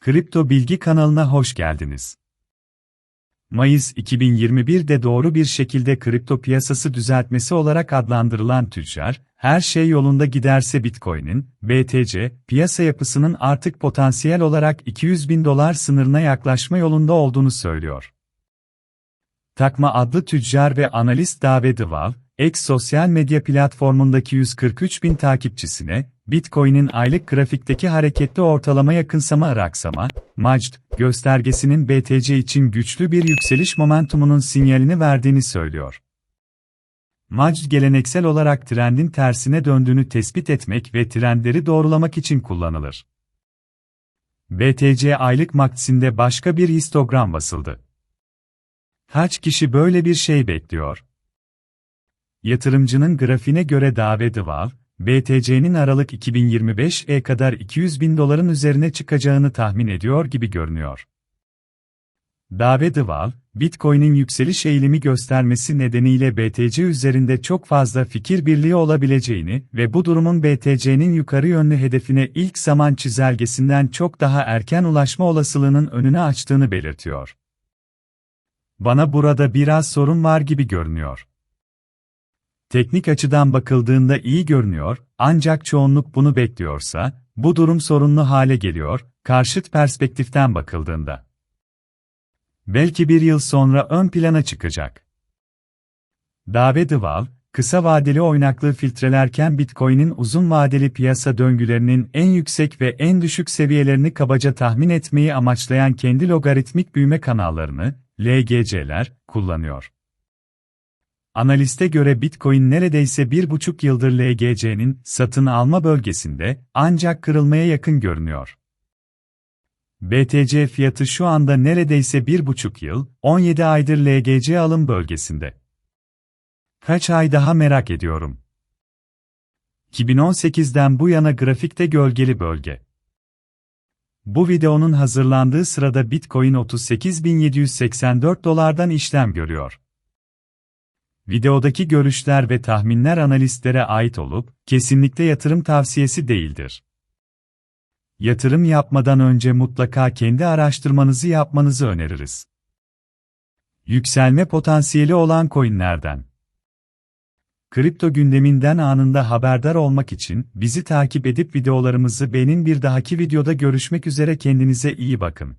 Kripto Bilgi kanalına hoş geldiniz. Mayıs 2021'de doğru bir şekilde kripto piyasası düzeltmesi olarak adlandırılan tüccar, her şey yolunda giderse Bitcoin'in, BTC, piyasa yapısının artık potansiyel olarak 200 bin dolar sınırına yaklaşma yolunda olduğunu söylüyor. Takma adlı tüccar ve analist David Val, X sosyal medya platformundaki 143 bin takipçisine, Bitcoin'in aylık grafikteki hareketli ortalama yakınsama araksama, MACD, göstergesinin BTC için güçlü bir yükseliş momentumunun sinyalini verdiğini söylüyor. MACD geleneksel olarak trendin tersine döndüğünü tespit etmek ve trendleri doğrulamak için kullanılır. BTC aylık MACD'sinde başka bir histogram basıldı. Kaç kişi böyle bir şey bekliyor? Yatırımcının grafiğine göre David Val, BTC'nin Aralık 2025'e kadar 200 bin doların üzerine çıkacağını tahmin ediyor gibi görünüyor. David Val, Bitcoin'in yükseliş eğilimi göstermesi nedeniyle BTC üzerinde çok fazla fikir birliği olabileceğini ve bu durumun BTC'nin yukarı yönlü hedefine ilk zaman çizelgesinden çok daha erken ulaşma olasılığının önünü açtığını belirtiyor. Bana burada biraz sorun var gibi görünüyor. Teknik açıdan bakıldığında iyi görünüyor, ancak çoğunluk bunu bekliyorsa, bu durum sorunlu hale geliyor, karşıt perspektiften bakıldığında. Belki bir yıl sonra ön plana çıkacak. David Val, kısa vadeli oynaklığı filtrelerken Bitcoin'in uzun vadeli piyasa döngülerinin en yüksek ve en düşük seviyelerini kabaca tahmin etmeyi amaçlayan kendi logaritmik büyüme kanallarını, LGC'ler, kullanıyor. Analiste göre Bitcoin neredeyse bir buçuk yıldır LGC'nin satın alma bölgesinde ancak kırılmaya yakın görünüyor. BTC fiyatı şu anda neredeyse bir buçuk yıl, 17 aydır LGC alım bölgesinde. Kaç ay daha merak ediyorum. 2018'den bu yana grafikte gölgeli bölge. Bu videonun hazırlandığı sırada Bitcoin 38.784 dolardan işlem görüyor. Videodaki görüşler ve tahminler analistlere ait olup, kesinlikle yatırım tavsiyesi değildir. Yatırım yapmadan önce mutlaka kendi araştırmanızı yapmanızı öneririz. Yükselme potansiyeli olan coinlerden. Kripto gündeminden anında haberdar olmak için bizi takip edip videolarımızı beğenin bir dahaki videoda görüşmek üzere kendinize iyi bakın.